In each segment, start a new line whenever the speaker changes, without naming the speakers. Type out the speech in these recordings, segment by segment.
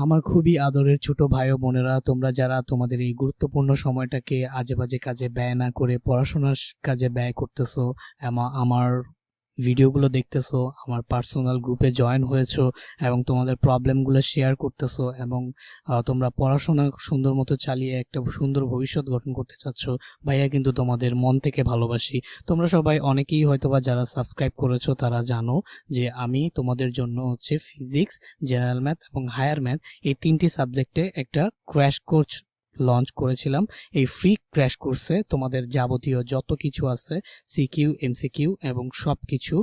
আমার খুবই আদরের ছোট ভাই ও বোনেরা, তোমরা যারা তোমাদের এই গুরুত্বপূর্ণ সময়টাকে আজে বাজে কাজে ব্যয় না করে পড়াশোনার কাজে ব্যয় করতেছো, আমা- আমার ভিডিওগুলো দেখতেছো, আমার পার্সোনাল গ্রুপে জয়েন হয়েছো এবং তোমাদের প্রবলেমগুলো শেয়ার করতেছো এবং তোমরা পড়াশোনা সুন্দর মতো চালিয়ে একটা সুন্দর ভবিষ্যৎ গঠন করতে চাচ্ছ, ভাইয়া কিন্তু তোমাদের মন থেকে ভালোবাসি। তোমরা সবাই অনেকেই হয়তোবা যারা সাবস্ক্রাইব করেছ তারা জানো যে আমি তোমাদের জন্য হচ্ছে ফিজিক্স জেনারেল ম্যাথ এবং হায়ার ম্যাথ এই তিনটি সাবজেক্টে একটা ক্র্যাশ কোর্স লঞ্চ করেছিলাম। এই ফ্রি ক্র্যাশ কোর্সে তোমাদের যাবতীয় যত কিছু আছে সিকিউ এমসিকিউ এবং সব কিছু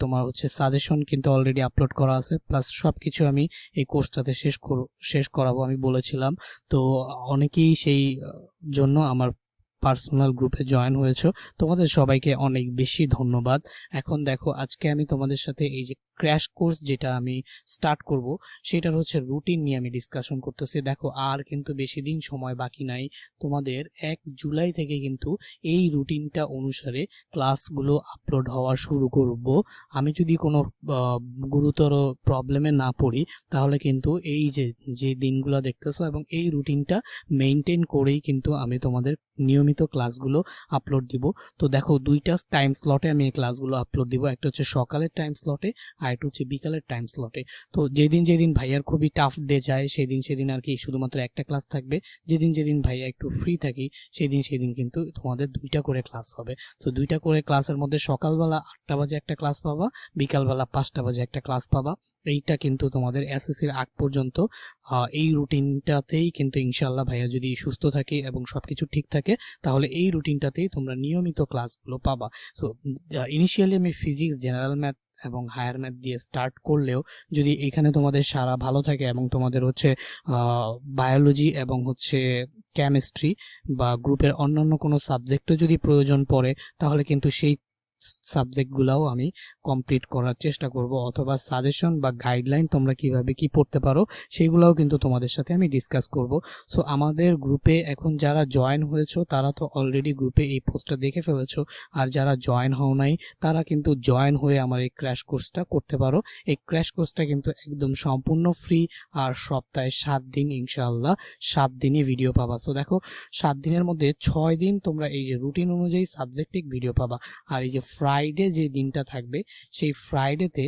তোমার হচ্ছে সাজেশন কিন্তু অলরেডি আপলোড করা আছে। প্লাস সব কিছু আমি এই কোর্সটাতে শেষ করব শেষ করাবো আমি বলেছিলাম। তো অনেকেই সেই জন্য আমার পার্সোনাল গ্রুপে জয়েন হয়েছো। তোমাদের সবাইকে অনেক বেশি ধন্যবাদ। এখন দেখো, আজকে আমি তোমাদের সাথে এই যে ক্র্যাশ কোর্স যেটা আমি স্টার্ট করব, সেটার হচ্ছে রুটিন নিয়ে আমি ডিসকাশন করতেছি। দেখো, আর কিন্তু বেশি দিন সময় বাকি নাই। তোমাদের এক জুলাই থেকে কিন্তু এই রুটিনটা অনুসারে ক্লাসগুলো আপলোড হওয়া শুরু করব। আমি যদি কোনো গুরুতর প্রবলেমে না পড়ি, তাহলে কিন্তু এই যে যে দিনগুলো দেখতেছো এবং এই রুটিনটা মেনটেন করেই কিন্তু আমি তোমাদের নিয়মিত ক্লাসগুলো আপলোড দিব। তো দেখো, দুইটা টাইম স্লটে আমি এই ক্লাসগুলো আপলোড দিব। একটা হচ্ছে সকালের টাইম স্লটে আর একটা হচ্ছে বিকালের টাইম স্লটে তো যেদিন যেদিন ভাইয়ার খুবই টাফ ডে যায়, সেদিন সেদিন আর কি শুধুমাত্র একটা ক্লাস থাকবে। যেদিন যেদিন ভাইয়া একটু ফ্রি থাকি, সেদিন সেদিন কিন্তু তোমাদের দুইটা করে ক্লাস হবে। তো দুইটা করে ক্লাসের মধ্যে সকালবেলা আটটা বাজে একটা ক্লাস পাবা, বিকালবেলা পাঁচটা বাজে একটা ক্লাস পাবা। এইটা কিন্তু তোমাদের এসএসসির আগ পর্যন্ত এই রুটিনটাতেই কিন্তু ইনশাল্লাহ ভাইয়া যদি সুস্থ থাকে এবং সবকিছু ঠিক থাকে, তাহলে এই রুটিনটাতেই তোমরা নিয়মিত ক্লাসগুলো পাবা। সো ইনিশিয়ালি আমি ফিজিক্স জেনারেল ম্যাথ এবং হায়ার ম্যাপ দিয়ে স্টার্ট করলেও যদি এখানে তোমাদের সারা ভালো থাকে এবং তোমাদের হচ্ছে বায়োলজি এবং হচ্ছে কেমিস্ট্রি বা গ্রুপের অন্যান্য কোনো সাবজেক্টও যদি প্রয়োজন পড়ে, তাহলে কিন্তু সেই সাবজেক্টগুলোও আমি কমপ্লিট করার চেষ্টা করব অথবা সাজেশন বা গাইডলাইন তোমরা কীভাবে কি পড়তে পারো সেগুলোও কিন্তু তোমাদের সাথে আমি ডিসকাস করব। সো আমাদের গ্রুপে এখন যারা জয়েন হয়েছো, তারা তো অলরেডি গ্রুপে এই পোস্টটা দেখে ফেলেছো। আর যারা জয়েন হও নাই, তারা কিন্তু জয়েন হয়ে আমার এই ক্র্যাশ কোর্সটা করতে পারো। এই ক্র্যাশ কোর্সটা কিন্তু একদম সম্পূর্ণ ফ্রি আর সপ্তাহে সাত দিন ইনশাআল্লাহ সাত দিনই ভিডিও পাবা। সো দেখো, সাত দিনের মধ্যে ছয় দিন তোমরা এই যে রুটিন অনুযায়ী সাবজেক্টিক ভিডিও পাবা। আর এই যে ফ্রাইডে যে দিনটা থাকবে, সেই ফ্রাইডেতে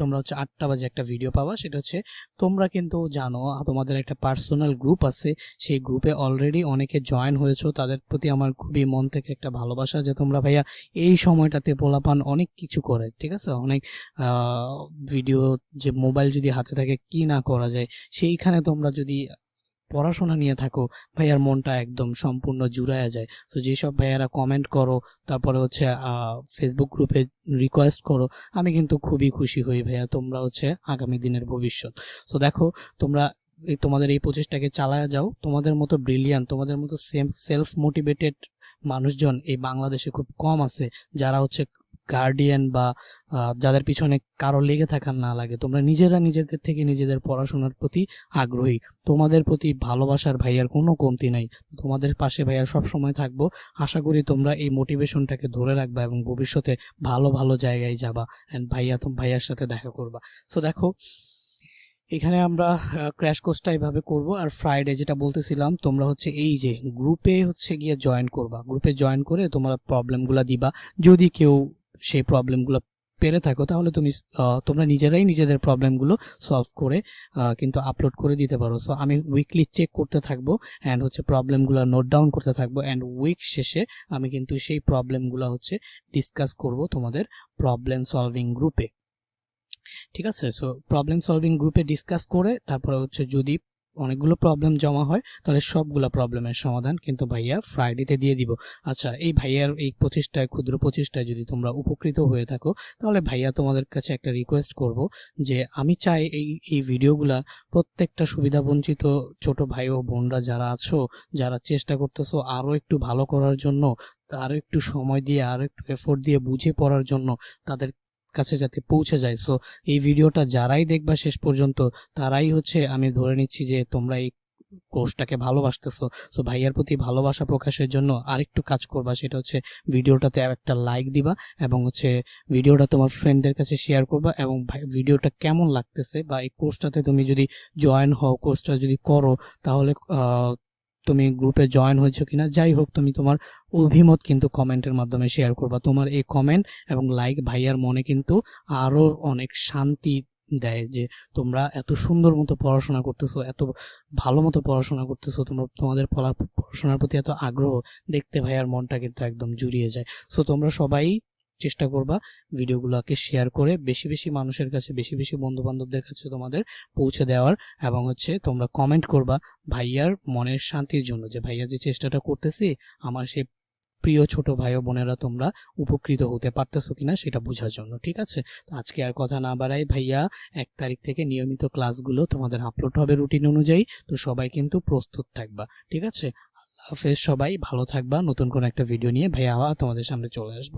তোমরা হচ্ছে আটটা বাজে একটা ভিডিও পাবা। সেটা হচ্ছে তোমরা কিন্তু জানো, তোমাদের একটা পার্সোনাল গ্রুপ আছে। সেই গ্রুপে অলরেডি অনেকে জয়েন হয়েছো। তাদের প্রতি আমার খুবই মন থেকে একটা ভালোবাসা যে তোমরা ভাইয়া এই সময়টাতে পোলাপান অনেক কিছু করে, ঠিক আছে? অনেক ভিডিও যে মোবাইল যদি হাতে থাকে, কি না করা যায়? সেইখানে তোমরা যদি পড়াশোনা নিয়ে থাকো, ভাইয়ার মনটা একদম সম্পূর্ণ জুড়ায়া যায়। তো যেসব ভাইয়ারা কমেন্ট করো, তারপরে হচ্ছে ফেসবুক গ্রুপে রিকোয়েস্ট করো, আমি কিন্তু খুবই খুশি হই ভাইয়া, তোমরা হচ্ছে আগামী দিনের ভবিষ্যৎ। তো দেখো, তোমরা তোমাদের এই প্রচেষ্টাকে চালায়া যাও, তোমাদের মতো ব্রিলিয়ান তোমাদের মতো সেলফ মোটিভেটেড মানুষজন এই বাংলাদেশে খুব কম আছে, যারা হচ্ছে গার্ডিয়ান বা যাদের পিছনে কারও লেগে থাকার না লাগে, তোমরা নিজেরা নিজেদের থেকে নিজেদের পড়াশোনার প্রতি আগ্রহী। তোমাদের প্রতি ভালোবাসার ভাইয়ার কোনো কমতি নাই। তোমাদের পাশে ভাইয়া সব সময় থাকব। আশা করি তোমরা এই মোটিভেশনটাকে ধরে রাখবা এবং ভবিষ্যতে ভালো ভালো জায়গায় যাবা অ্যান্ড ভাইয়া ভাইয়ার সাথে দেখা করবা। সো দেখো, এখানে আমরা ক্র্যাশ কোর্সটা এইভাবে করব। আর ফ্রাইডে যেটা বলতেছিলাম, তোমরা হচ্ছে এই যে গ্রুপে হচ্ছে গিয়ে জয়েন করবা। গ্রুপে জয়েন করে তোমরা প্রবলেমগুলো দিবা। যদি কেউ সেই প্রবলেমগুলো পেরে থাকো, তাহলে তুমি তোমরা নিজেরাই নিজেদের প্রবলেমগুলো সলভ করে কিন্তু আপলোড করে দিতে পারো। সো আমি উইকলি চেক করতে থাকব অ্যান্ড হচ্ছে প্রবলেমগুলো নোট ডাউন করতে থাকব অ্যান্ড উইক শেষে আমি কিন্তু সেই প্রবলেমগুলো হচ্ছে ডিসকাস করব তোমাদের প্রবলেম সলভিং গ্রুপে ঠিক আছে? সো প্রবলেম সলভিং গ্রুপে ডিসকাস করে, তারপরে হচ্ছে যদি অনেকগুলো প্রবলেম জমা হয়, তাহলে সবগুলো প্রবলেমের সমাধান কিন্তু ভাইয়া ফ্রাইডেতে দিয়ে দিব। আচ্ছা এই ভাইয়ার এই প্রচেষ্টায় ক্ষুদ্র প্রচেষ্টায় যদি তোমরা উপকৃত হয়ে থাকো, তাহলে ভাইয়া তোমাদের কাছে একটা রিকোয়েস্ট করব যে আমি চাই এই এই ভিডিওগুলা প্রত্যেকটা সুবিধাবঞ্চিত ছোট ভাই ও বোনরা যারা আছো, যারা চেষ্টা করতেছো আরও একটু ভালো করার জন্য আরও একটু সময় দিয়ে আরও একটু এফোর্ট দিয়ে বুঝে পড়ার জন্য, তাদের কাছে যাতে পৌঁছে যায়। সো এই ভিডিওটা যারাই দেখবা শেষ পর্যন্ত, তারাই হচ্ছে আমি ধরে নিচ্ছি যে তোমরা এই কোর্সটাকে ভালোবাসতেছো। সো ভাইয়ার প্রতি ভালোবাসা প্রকাশের জন্য আরেকটু কাজ করবা, সেটা হচ্ছে ভিডিওটাতে একটা লাইক দিবা এবং হচ্ছে ভিডিওটা তোমার ফ্রেন্ডদের কাছে শেয়ার করবা এবং ভিডিওটা কেমন লাগতেছে বা এই কোর্সটাতে তুমি যদি জয়েন হও, কোর্সটা যদি করো, তাহলে তুমি গ্রুপে জয়েন হয়েছো কিনা, যাই হোক, তুমি তোমার অভিমত কিন্তু কমেন্টের মাধ্যমে শেয়ার করবা। তোমার এই কমেন্ট এবং লাইক ভাইয়ার মনে কিন্তু আরও অনেক শান্তি দেয় যে তোমরা এত সুন্দর মতো পড়াশোনা করতেছো, এত ভালো মতো পড়াশোনা করতেছো, তোমরা, তোমাদের পড়া- পড়াশোনার প্রতি এত আগ্রহ দেখতে ভাইয়ার মনটা কিন্তু একদম জুড়িয়ে যায়। সো তোমরা সবাই চেষ্টা করবা ভিডিওগুলোকে শেয়ার করে বেশি বেশি মানুষের কাছে, বেশি বেশি বন্ধু বান্ধবদের কাছে তোমাদের পৌঁছে দেওয়ার এবং হচ্ছে তোমরা কমেন্ট করবা ভাইয়ার মনের শান্তির জন্য যে, ভাইয়া, যে চেষ্টাটা করতেছি, আমার সেই প্রিয় ছোট ভাই বোনেরা তোমরা উপকৃত হতে পারতেছো কিনা সেটা বোঝার জন্য। ঠিক আছে? তো আজকে আর কথা না বাড়াই ভাইয়া এক তারিখ থেকে নিয়মিত ক্লাসগুলো তোমাদের আপলোড হবে রুটিন অনুযায়ী। তো সবাই কিন্তু প্রস্তুত থাকবা। ঠিক আছে? আল্লাহ হাফেজ, সবাই ভালো থাকবা। নতুন কোনো একটা ভিডিও নিয়ে ভাইয়া তোমাদের সামনে চলে আসব।